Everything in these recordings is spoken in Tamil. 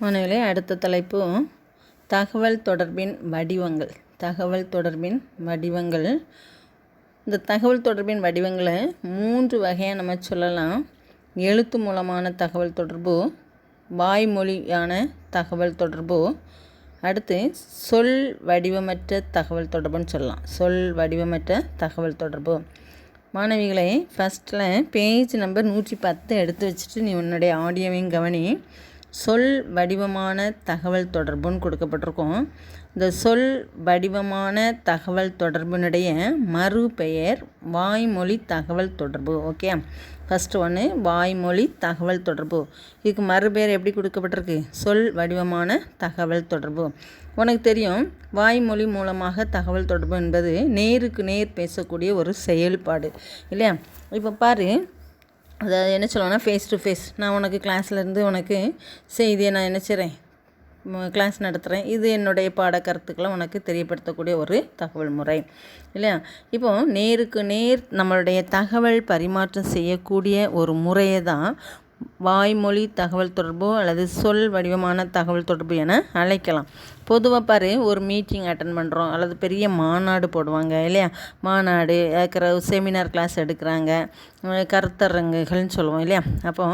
மாணவர்களே அடுத்த தலைப்பு தகவல் தொடர்பின் வடிவங்கள். தகவல் தொடர்பின் வடிவங்கள். இந்த தகவல் தொடர்பின் வடிவங்களை மூன்று வகையாக நம்ம சொல்லலாம். எழுத்து மூலமான தகவல் தொடர்பு வாய்மொழியான தகவல் தொடர்பு அடுத்து சொல் வடிவமற்ற தகவல் தொடர்புன்னு சொல்லலாம். சொல் வடிவமற்ற தகவல் தொடர்பு. மாணவிகளை ஃபஸ்ட்டில் பேஜ் நம்பர் நூற்றி பத்து எடுத்து வச்சுட்டு நீ உன்னுடைய ஆடியோவையும் கவனி. சொல் வடிவமான தகவல் தொடர்புன்னு கொடுக்கப்பட்டிருக்கோம். இந்த சொல் வடிவமான தகவல் தொடர்பினுடைய மறுபெயர் வாய்மொழி தகவல் தொடர்பு. ஓகே? ஃபஸ்ட்டு ஒன்று வாய்மொழி தகவல் தொடர்பு. இதுக்கு மறுபெயர் எப்படி கொடுக்கப்பட்டிருக்கு? சொல் வடிவமான தகவல் தொடர்பு. உனக்கு தெரியும் வாய்மொழி மூலமாக தகவல் தொடர்பு என்பது நேருக்கு நேர் பேசக்கூடிய ஒரு செயல்பாடு. இல்லையா? இப்போ பாரு அதாவது என்ன சொல்லுவாங்கன்னா ஃபேஸ் டு ஃபேஸ் நான் உனக்கு கிளாஸ்லேருந்து உனக்கு செய்தியை நான் என்ன செய்கிறேன் கிளாஸ் நடத்துகிறேன் இது என்னுடைய பாட கருத்துக்களை உனக்கு தெரியப்படுத்தக்கூடிய ஒரு தகவல் முறை. இல்லையா? இப்போ நேருக்கு நேர் நம்மளுடைய தகவல் பரிமாற்றம் செய்யக்கூடிய ஒரு முறையை தான் வாய்மொழி தகவல் தொடர்பு அல்லது சொல் வடிவமான தகவல் தொடர்பு என அழைக்கலாம். பொதுவாக பாரு ஒரு மீட்டிங் அட்டன் பண்ணுறோம் அல்லது பெரிய மாநாடு போடுவாங்க இல்லையா? மாநாடு இருக்கிற செமினார் கிளாஸ் எடுக்கிறாங்க. கருத்தரங்குகள்னு சொல்லுவோம் இல்லையா? அப்போ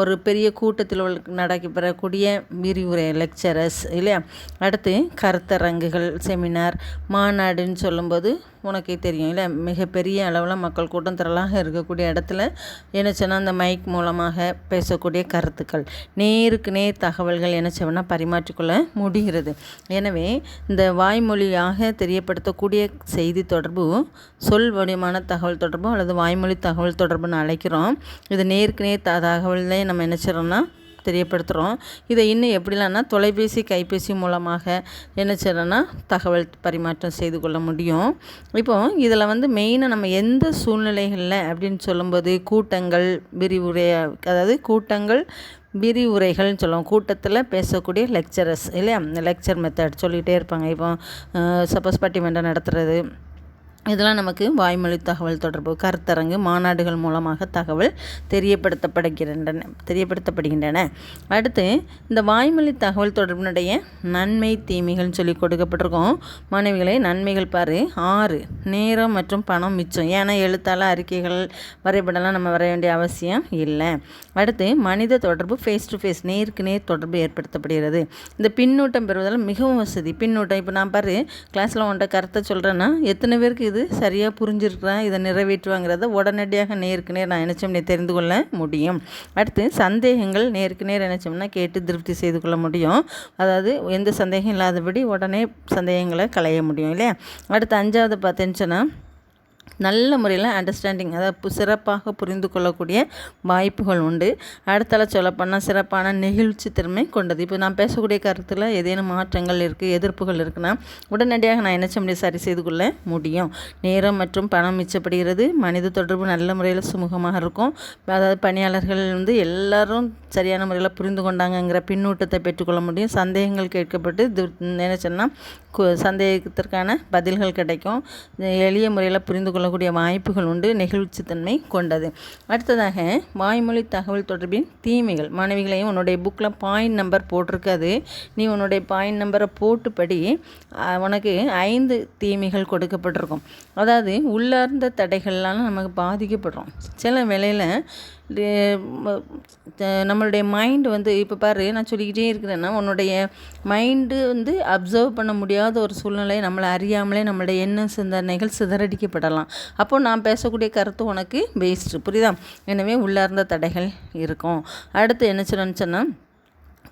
ஒரு பெரிய கூட்டத்தில் நடக்கப்பெறக்கூடிய விரிவுரை லெக்சரர்ஸ் இல்லையா? அடுத்து கருத்தரங்குகள் செமினார் மாநாடுன்னு சொல்லும்போது உனக்கே தெரியும் இல்லை மிகப்பெரிய அளவில் மக்கள் கூட்டம் திரளாக இருக்கக்கூடிய இடத்துல என்ன சொன்னால் அந்த மைக் மூலமாக பேசக்கூடிய கருத்துக்கள். நேருக்கு நேர் தகவல்கள் என்ன செய்வோம்னா பரிமாற்றிக்கொள்ள முடிகிறது. எனவே இந்த வாய்மொழியாக தெரியப்படுத்தக்கூடிய செய்தி தொடர்பு சொல் வடிவமான தகவல் தொடர்பு அல்லது வாய்மொழி தகவல் தொடர்புன்னு அழைக்கிறோம். இது நேருக்கு நேர் தகவலே நம்ம என்ன செய்கிறோம்னா தெரியப்படுத்துகிறோம் இதை இன்னும் எப்படிலாம்னா தொலைபேசி கைபேசி மூலமாக என்ன செய்யறோன்னா தகவல் பரிமாற்றம் செய்து கொள்ள முடியும். இப்போ இதில் வந்து மெயினாக நம்ம எந்த சூழ்நிலைகளில் அப்படின்னு சொல்லும்போது கூட்டங்கள் விரிவுரை அதாவது கூட்டங்கள் விரிவுரைகள்னு சொல்லுவோம். கூட்டத்தில் பேசக்கூடிய லெக்சரர்ஸ் இல்லையா? லெக்சர் மெத்தட் சொல்லிகிட்டே இருப்பாங்க. இப்போ சப்போஸ் பட்டிமன்றம் நடத்துகிறது இதெல்லாம் நமக்கு வாய்மொழி தகவல் தொடர்பு கருத்தரங்கு மாநாடுகள் மூலமாக தகவல் தெரியப்படுத்தப்படுகின்றன தெரியப்படுத்தப்படுகின்றன. அடுத்து இந்த வாய்மொழி தகவல் தொடர்பினுடைய நன்மை தீமைகள்னு சொல்லி கொடுக்கப்பட்டிருக்கோம். மாணவிகளை நன்மைகள் பாரு. ஆறு நேரம் மற்றும் பணம் மிச்சம். ஏன்னா எழுத்தாள அறிக்கைகள் வரைபடம்லாம் நம்ம வரைய வேண்டிய அவசியம் இல்லை. அடுத்து மனித தொடர்பு ஃபேஸ் டு ஃபேஸ் நேருக்கு நேர் தொடர்பு ஏற்படுத்தப்படுகிறது. இந்த பின்னூட்டம் பெறுவதால் மிகவும் வசதி. பின்னூட்டம் இப்போ நான் பாரு கிளாஸில் உன்ட்ட கருத்தை சொல்கிறேன்னா எத்தனை பேருக்கு இது சரியாக புரிஞ்சிருக்கிறேன் இதை நிறைவேற்றுவாங்கிறத உடனடியாக நேருக்கு நேர் நான் நினச்சோம் தெரிந்து கொள்ள முடியும். அடுத்து சந்தேகங்கள் நேருக்கு நேர் நினச்சோம்னா கேட்டு திருப்தி செய்து கொள்ள முடியும். அதாவது எந்த சந்தேகம் இல்லாதபடி உடனே சந்தேகங்களை களைய முடியும் இல்லையா? அடுத்து அஞ்சாவது பார்த்தேன்னு நல்ல முறையில் அண்டர்ஸ்டாண்டிங் அதாவது சிறப்பாக புரிந்து கொள்ளக்கூடிய வாய்ப்புகள் உண்டு. அடுத்தால சொல்லப்போனால் சிறப்பான நெகிழ்ச்சி திறமை கொண்டது. இப்போ நான் பேசக்கூடிய கருத்தில் ஏதேனும் மாற்றங்கள் இருக்குது எதிர்ப்புகள் இருக்குன்னா உடனடியாக நான் என்ன செய்ய முடியும்? சரி செய்து கொள்ள முடியும். நேரம் மற்றும் பணம் மிச்சப்படுகிறது. மனித தொடர்பு நல்ல முறையில் சுமூகமாக இருக்கும். அதாவது பணியாளர்கள் வந்து எல்லாரும் சரியான முறையில் புரிந்து கொண்டாங்கங்கிற பின்னூட்டத்தை பெற்றுக்கொள்ள முடியும். சந்தேகங்கள் கேட்கப்பட்டு என்ன சொன்னால் சந்தேகத்திற்கான பதில்கள் கிடைக்கும். எளிய முறையில் புரிந்து கொள்ளக்கூடிய வாய்ப்புகள் உண்டு. நெகிழ்ச்சித்தன்மை கொண்டது. அடுத்ததாக வாய்மொழி தகவல் தொடர்பின் தீமைகள். மாணவிகளையும் உன்னுடைய புக்கில் பாயிண்ட் நம்பர் போட்டிருக்காது. நீ உன்னுடைய பாயிண்ட் நம்பரை போட்டுப்படி உனக்கு ஐந்து தீமைகள் கொடுக்கப்பட்டிருக்கும். அதாவது உள்ளார்ந்த தடைகள்லாம் நமக்கு பாதிக்கப்படுறோம். சில வேளையில் நம்மளுடைய மைண்டு வந்து இப்போ பாரு நான் சொல்லிக்கிட்டே இருக்கிறேன்னா உன்னுடைய மைண்டு வந்து அப்சர்வ் பண்ண முடியாத ஒரு சூழ்நிலை நம்மளை அறியாமலே நம்மளுடைய எண்ண சிந்தனைகள் சிதறடிக்கப்படலாம். அப்போது நான் பேசக்கூடிய கருத்து உனக்கு பேஸ்ட்டு புரியுதா? எனவே உள்ளார்ந்த தடைகள் இருக்கும். அடுத்து என்ன சொல்லணுன்னு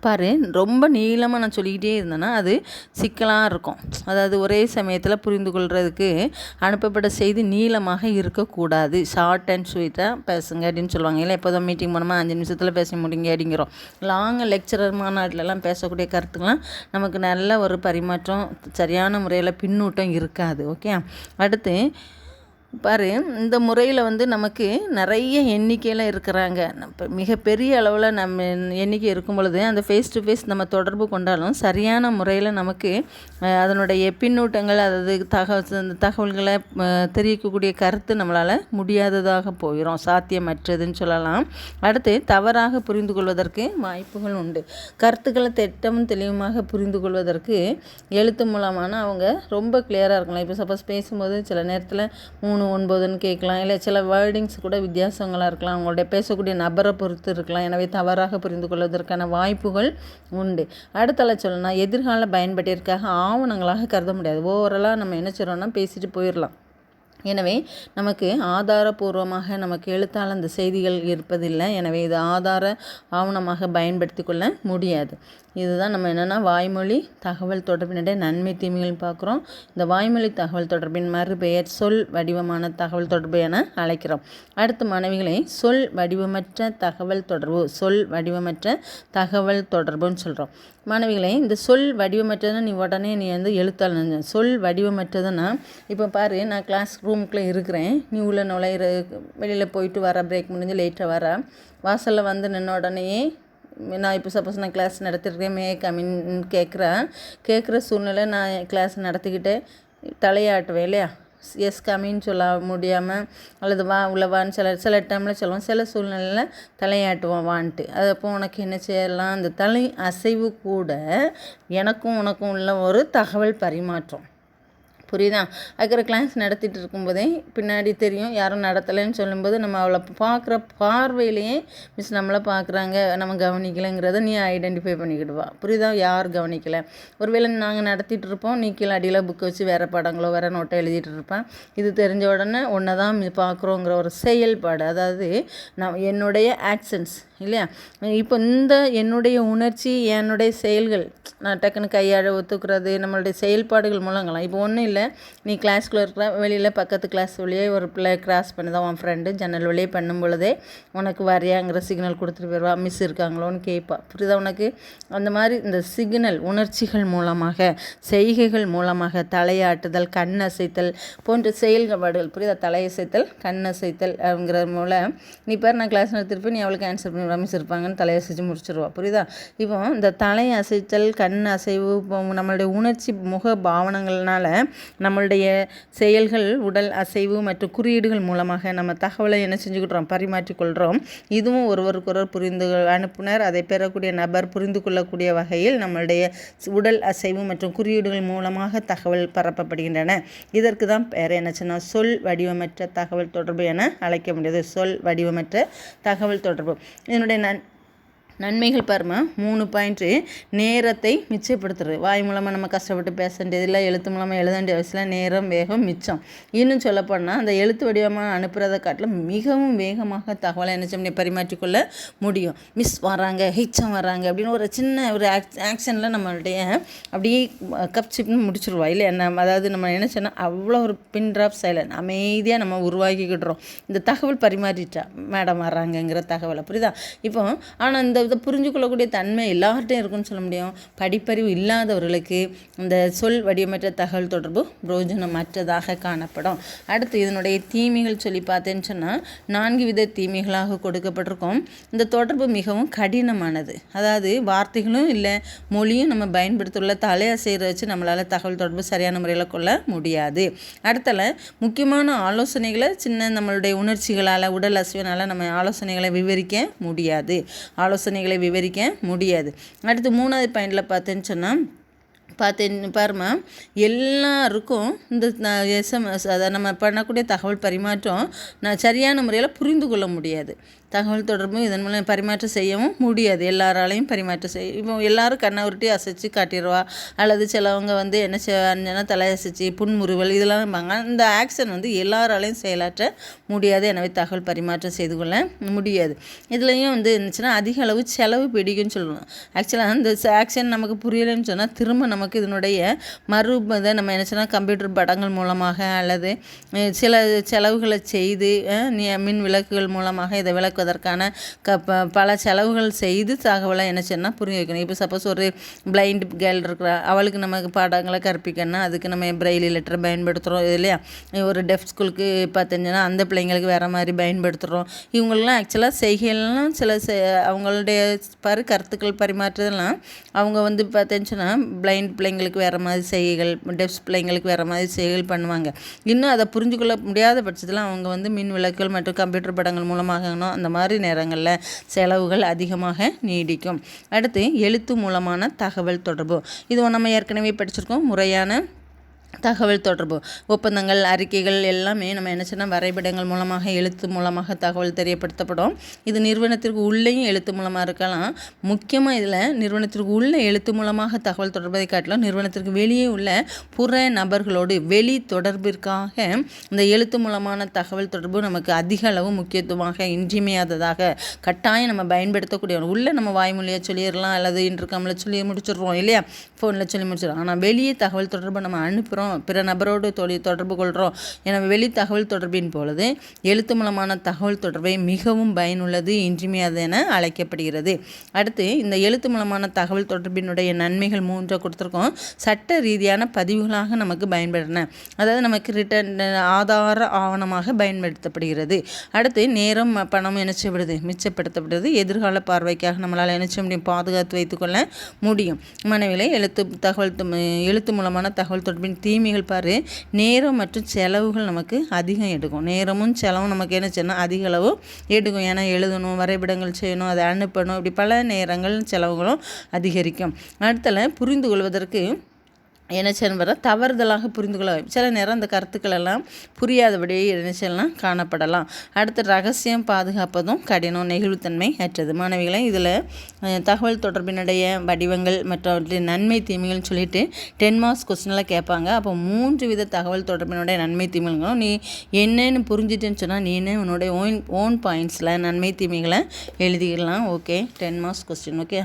பாரு ரொம்ப நீளமாக நான் சொல்லிக்கிட்டே இருந்தேன்னா அது சிக்கலாக இருக்கும். அதாவது ஒரே சமயத்தில் புரிந்து கொள்கிறதுக்கு அனுப்பப்பட்ட செய்தி நீளமாக இருக்கக்கூடாது. ஷார்ட் அண்ட் ஸ்வீட்டாக பேசுங்க அப்படின்னு சொல்லுவாங்க. இல்லை எப்போதும் மீட்டிங் போனோமா அஞ்சு நிமிஷத்தில் பேச முடியுங்க அப்படிங்கிறோம். லாங் லெக்சரர் மாநாட்டிலலாம் பேசக்கூடிய கருத்துக்கெலாம் நமக்கு நல்ல ஒரு பரிமாற்றம் சரியான முறையில் பின்னூட்டம் இருக்காது. ஓகே அடுத்து பாரு இந்த முறையில் வந்து நமக்கு நிறைய எண்ணிக்கையில் இருக்கிறாங்க. இப்போ மிகப்பெரிய அளவில் நம்ம எண்ணிக்கை இருக்கும் பொழுது அந்த ஃபேஸ் டு ஃபேஸ் நம்ம தொடர்பு கொண்டாலும் சரியான முறையில் நமக்கு அதனுடைய பின்னூட்டங்கள் அதாவது தகவல் அந்த தகவல்களை தெரிவிக்கக்கூடிய கருத்து நம்மளால் முடியாததாக போயிடும் சாத்தியமற்றதுன்னு சொல்லலாம். அடுத்து தவறாக புரிந்து கொள்வதற்கு வாய்ப்புகள் உண்டு. கருத்துக்களை திட்டமும் தெளிவுமாக புரிந்து கொள்வதற்கு எழுத்து மூலமான அவங்க ரொம்ப கிளியராக இருக்கலாம் இப்போ சப்போஸ் பேசும்போது சில நேரத்தில் மூணு ஒன்பதுன்னு கேட்கலாம். இல்லை சில வேர்டிங்ஸ் கூட வித்தியாசங்களாக இருக்கலாம். அவங்களுடைய பேசக்கூடிய நபரை பொறுத்து இருக்கலாம். எனவே தவறாக புரிந்து கொள்வதற்கான வாய்ப்புகள் உண்டு. அடுத்தல சொல்லணும்னா எதிர்கால பயன்பாட்டிற்காக ஆவணங்களாக கருத முடியாது. ஓவரலாக நம்ம என்ன செய்கிறோம்னா பேசிட்டு போயிடலாம் எனவே நமக்கு ஆதாரபூர்வமாக நமக்கு எழுத்தால் அந்த செய்திகள் இருப்பதில்லை. எனவே இது ஆதார ஆவணமாக பயன்படுத்தி கொள்ள முடியாது. இதுதான் நம்ம என்னென்னா வாய்மொழி தகவல் தொடர்பினுடைய நன்மை தீமைகள் பார்க்குறோம். இந்த வாய்மொழி தகவல் தொடர்பின் மறுபெயர் சொல் வடிவமான தகவல் தொடர்பு என அழைக்கிறோம். அடுத்து மாணவிகளை சொல் வடிவமற்ற தகவல் தொடர்பு சொல் வடிவமற்ற தகவல் தொடர்புன்னு சொல்கிறோம் மாணவிகளே இந்த சொல் வடிவமற்றதுன்னு நீ உடனே நீ வந்து எழுத்தால் சொல் வடிவமற்றதுன்னா இப்போ பாரு நான் கிளாஸ் ரூமுக்குள்ளே இருக்கிறேன். நீ உள்ள நுழையிற வெளியில் போயிட்டு வர பிரேக் முடிஞ்சு லேட்டாக வர. வாசலில் வந்து நின்ன உடனேயே நான் இப்போ சப்போஸ் நான் கிளாஸ் நடத்திருக்கேன் மே கமின்னு கேட்குறேன் கேட்குற சூழ்நிலை நான் கிளாஸ் நடத்திக்கிட்டு தலையாட்டுவேன் இல்லையா? எஸ் கம்மின்னு சொல்ல முடியாமல் அல்லது வா உள்ளவான்னு சில சில டைமில் சொல்லுவோம். சில சூழ்நிலையில் தலையாட்டுவோம் வான்ட்டு. அது அப்போ உனக்கு என்ன செய்யலாம்? அந்த தலை அசைவு கூட எனக்கும் உனக்கும் உள்ள ஒரு தகவல் பரிமாற்றம். புரியுதா? அதுக்கிற கிளாஸ் நடத்திட்டு இருக்கும்போதே பின்னாடி தெரியும் யாரும் நடத்தலைன்னு சொல்லும்போது நம்ம அவளை பார்க்குற பார்வையிலேயே மிஸ் நம்மளை பார்க்குறாங்க. நம்ம கவனிக்கலைங்கிறத நீ ஐடென்டிஃபை பண்ணிக்கிடுவா புரியுதா? யார் கவனிக்கலை? ஒருவேளை நாங்கள் நடத்திட்டு இருப்போம் நீ கீழே அடியில் புக்கை வச்சு வேறு படங்களோ வேறு நோட்டை எழுதிட்டு இருப்பேன். இது தெரிஞ்ச உடனே ஒன்றை தான் பார்க்குறோங்கிற ஒரு செயல்பாடு. அதாவது நான் என்னுடைய ஆக்ஷன்ஸ் இல்லையா? இப்போ இந்த என்னுடைய உணர்ச்சி என்னுடைய செயல்கள் நான் டக்குன்னு கையாழ ஒத்துக்கிறது நம்மளுடைய செயல்பாடுகள் மூலங்களாம். இப்போ ஒன்றும் இல்லை நீ கிளாஸ்க்குள்ளே இருக்கிற வெளியில் பக்கத்து கிளாஸ் வழியே ஒரு பிள்ளை கிராஸ் பண்ணுதான் உன் ஃப்ரெண்டு ஜன்னல் வழியே பண்ணும் பொழுதே உனக்கு வரையாங்கிற சிக்னல் கொடுத்துட்டு போயிடுவா மிஸ் இருக்காங்களோன்னு கேட்பா. புரியுதா உனக்கு? அந்த மாதிரி இந்த சிக்னல் உணர்ச்சிகள் மூலமாக செய்கைகள் மூலமாக தலையாட்டுதல் கண் அசைத்தல் போன்ற செயல்பாடுகள். புரியுதா? தலையசைத்தல் கண் அசைத்தல் அப்படிங்கிற மூலம் நீ பேர் நான் கிளாஸ் நடத்திருப்பேன் நீ அவளுக்கு ஆன்சர் பண்ணி ரமிஸ் இருப்பாங்கன்னு தலையசைச்சு முடிச்சிருவா. புரியுதா? இப்போ இந்த தலை அசைத்தல் கண் அசைவு இப்போ நம்மளுடைய உணர்ச்சி முக பாவனங்கள்னால நம்மளுடைய செயல்கள் உடல் அசைவு மற்றும் குறியீடுகள் மூலமாக நம்ம தகவலை என்ன செஞ்சுக்கிட்டுறோம்? பரிமாற்றிக்கொள்கிறோம் இதுவும் ஒருவருக்கொருவர் புரிந்து அனுப்புனர். அதை பெறக்கூடிய நபர் புரிந்து கொள்ளக்கூடிய வகையில் நம்மளுடைய உடல் அசைவு மற்றும் குறியீடுகள் மூலமாக தகவல் பரப்பப்படுகின்றன. இதற்கு தான் பேர் என்ன சொன்னால் சொல் வடிவமற்ற தகவல் தொடர்பு என அழைக்க முடியாது. சொல் வடிவமற்ற தகவல் தொடர்பு. இதனுடைய நன் நன்மைகள் பாருமா மூணு பாயிண்ட்டு நேரத்தை மிச்சப்படுத்துறது. வாய் மூலமாக நம்ம கஷ்டப்பட்டு பேச வேண்டியதில்லை எழுத்து மூலமாக எழுத வேண்டிய அவசியம் நேரம் வேகம் மிச்சம். இன்னும் சொல்லப்போனால் அந்த எழுத்து வடிவமாக அனுப்புகிறத காட்டில் மிகவும் வேகமாக தகவலை என்ன செய்ய பரிமாற்றிக்கொள்ள முடியும். மிஸ் வராங்க ஹிச்சம் வராங்க அப்படின்னு ஒரு சின்ன ஒரு ஆக் ஆக்ஷனில் நம்மளுடைய அப்படியே கப் சிப்னு முடிச்சிருவா. இல்லை என்ன அதாவது நம்ம என்ன சொன்னால் அவ்வளோ ஒரு பின் ட்ராப் சைலன் அமைதியாக நம்ம உருவாக்கிக்கிடுறோம். இந்த தகவல் பரிமாறிட்டா மேடம் வர்றாங்கங்கிற தகவலை. புரியுதா? இப்போ ஆனால் இந்த அதை புரிஞ்சுக்கொள்ளக்கூடிய தன்மை எல்லார்ட்டையும் இருக்குன்னு சொல்ல முடியும். படிப்பறிவு இல்லாதவர்களுக்கு இந்த சொல் வடிவமற்ற தகவல் தொடர்பு பிரயோஜனமற்றதாக காணப்படும். அடுத்து இதனுடைய தீமைகள் சொல்லி பார்த்தேன்னு சொன்னால் நான்கு வித தீமைகளாக கொடுக்கப்பட்டிருக்கும். இந்த தொடர்பு மிகவும் கடினமானது. அதாவது வார்த்தைகளும் இல்லை மொழியும் நம்ம பயன்படுத்தியுள்ள தலையசைகிற வச்சு நம்மளால் தகவல் தொடர்பு சரியான முறையில் கொள்ள முடியாது. அடுத்தல முக்கியமான ஆலோசனைகளை சின்ன நம்மளுடைய உணர்ச்சிகளால் உடல் அசைவினால் நம்ம ஆலோசனைகளை விவரிக்க முடியாது. ஆலோசனை பிரச்சனைகளை விவரிக்க முடியாது. அடுத்து மூணாவது பாயிண்டில் பார்த்தேன்னு சொன்னால் பார்த்தேன். பாருமா எல்லாருக்கும் இந்த எஸ்எம்எஸ் அதை நம்ம பண்ணக்கூடிய தகவல் பரிமாற்றம் நான் சரியான முறையில் புரிந்து கொள்ள முடியாது. தகவல் தொடர்பும் இதன் மூலம் பரிமாற்றம் செய்யவும் முடியாது. எல்லாராலையும் பரிமாற்றம் செய்ய இப்போ எல்லாரும் கண்ணை உருட்டி அசைச்சு காட்டிடுவா. அல்லது சிலவங்க வந்து என்ன செய்வாங்கன்னா தலையசைச்சு புன்முறுவல் இதெல்லாம் இருப்பாங்க. இந்த ஆக்ஷன் வந்து எல்லாராலையும் செயலாற்ற முடியாது. எனவே தகவல் பரிமாற்றம் செய்து கொள்ள முடியாது. இதுலேயும் வந்து இருந்துச்சுன்னா அதிக அளவு செலவு பிடிக்கும்னு சொல்லணும் ஆக்சுவலாக அந்த ஆக்ஷன் நமக்கு புரியலைன்னு சொன்னால் திரும்ப நமக்கு இதனுடைய மறு இதை நம்ம நினச்சோன்னா கம்ப்யூட்டர் படங்கள் மூலமாக அல்லது சில செலவுகளை செய்து மின் விளக்குகள் மூலமாக இதை விளக்குவதற்கான க பல செலவுகள் செய்து தகவலை என்ன புரிய வைக்கணும். இப்போ சப்போஸ் ஒரு பிளைண்ட் கேர்ள் இருக்கிறா அவளுக்கு நமக்கு பாடங்களை கற்பிக்கணும்னா அதுக்கு நம்ம பிரெய்லி லெட்டர் பயன்படுத்துகிறோம் இல்லையா? ஒரு டெஃப் ஸ்கூலுக்கு பார்த்தீங்கன்னா அந்த பிள்ளைங்களுக்கு வேறு மாதிரி பயன்படுத்துகிறோம் இவங்களெலாம் ஆக்சுவலாக செய்கைலாம் சில அவங்களுடைய பரு கருத்துக்கள் பரிமாற்றுதெல்லாம் அவங்க வந்து பார்த்தீங்கன்னா பிளைண்ட் பிள்ளைங்களுக்கு வேறு மாதிரி செய்கைகள் டெஃப்ஸ் பிள்ளைங்களுக்கு வேறு மாதிரி செய்கைகள் பண்ணுவாங்க. இன்னும் அதை புரிஞ்சுக்கொள்ள முடியாத பட்சத்தில் அவங்க வந்து மின் விளக்குகள் மற்றும் கம்ப்யூட்டர் படங்கள் மூலமாகணும் அந்த மாதிரி நேரங்களில் செலவுகள் அதிகமாக நீடிக்கும். அடுத்து எழுத்து மூலமான தகவல் தொடர்பு. இது நம்ம ஏற்கனவே படிச்சிருக்கோம். முறையான தகவல் தொடர்பு ஒப்பந்தங்கள் அறிக்கைகள் எல்லாமே நம்ம என்ன செய்யணும் வரைபடங்கள் மூலமாக எழுத்து மூலமாக தகவல் தெரியப்படுத்தப்படும். இது நிறுவனத்திற்கு உள்ளேயும் எழுத்து மூலமாக இருக்கலாம். முக்கியமாக இதில் நிறுவனத்திற்கு உள்ள எழுத்து மூலமாக தகவல் தொடர்பதை காட்டிலும் நிறுவனத்திற்கு வெளியே உள்ள புற நபர்களோடு வெளி தொடர்பிற்காக இந்த எழுத்து மூலமான தகவல் தொடர்பு நமக்கு அதிக அளவு முக்கியத்துவமாக இன்றியமையாததாக கட்டாயம் நம்ம பயன்படுத்தக்கூடிய உள்ளே நம்ம வாய்மொழியாக சொல்லிடலாம் அல்லது இன்டர்காமில் சொல்லி முடிச்சிடுறோம் இல்லையா? ஃபோனில் சொல்லி முடிச்சிடறோம். ஆனால் வெளியே தகவல் தொடர்பு நம்ம அனுப்புகிறோம் பேசுகிறோம் பிற நபரோடு தொழில் தொடர்பு கொள்கிறோம் என வெளி தகவல் தொடர்பின் பொழுது எழுத்து மூலமான தகவல் தொடர்பை மிகவும் பயனுள்ளது இன்றியமையாது என அழைக்கப்படுகிறது. அடுத்து இந்த எழுத்து மூலமான தகவல் தொடர்பினுடைய நன்மைகள் மூன்றை கொடுத்துருக்கோம். சட்ட ரீதியான பதிவுகளாக நமக்கு பயன்படுன அதாவது நமக்கு ரிட்டர்ன் ஆதார ஆவணமாக பயன்படுத்தப்படுகிறது. அடுத்து நேரம் பணம் இணைச்சப்படுது மிச்சப்படுத்தப்படுது எதிர்கால பார்வைக்காக நம்மளால் இணைச்ச முடியும் பாதுகாத்து வைத்துக்கொள்ள முடியும். மனைவியில் எழுத்து தகவல் எழுத்து மூலமான தகவல் தொடர்பின் தீமைகள் பாரு. நேரம் மற்றும் செலவுகள் நமக்கு அதிகம் எடுக்கும். நேரமும் செலவும் நமக்கு என்ன செய்யணும் அதிக அளவு எடுக்கும். ஏன்னா எழுதணும் வரைபடங்கள் செய்யணும் அதை அனுப்பணும். இப்படி பல நேரங்கள் செலவுகளும் அதிகரிக்கும். அடுத்தல புரிந்து கொள்வதற்கு என்ன செய்யணும் தவறுதலாக புரிந்து கொள்ள சில நேரம் அந்த கருத்துக்கள் எல்லாம் புரியாதபடி என்ன காணப்படலாம். அடுத்து ரகசியம் பாதுகாப்பதும் கடினம் நெகிழ்வுத்தன்மை அற்றது. மாணவிகளை இதில் தகவல் தொடர்பினுடைய வடிவங்கள் மற்றவற்றின் நன்மை தீமைகள்னு சொல்லிட்டு டென் மார்க்ஸ் கொஸ்டின்லாம் கேட்பாங்க. அப்போ மூன்று வித தகவல் தொடர்பினுடைய நன்மை தீமைகளும் நீ என்னன்னு புரிஞ்சிட்டேன்னு சொன்னால் நீ என்ன உன்னுடைய ஓன் ஓன் பாயிண்ட்ஸில் நன்மை தீமைகளை எழுதிடலாம். Okay ten marks question okay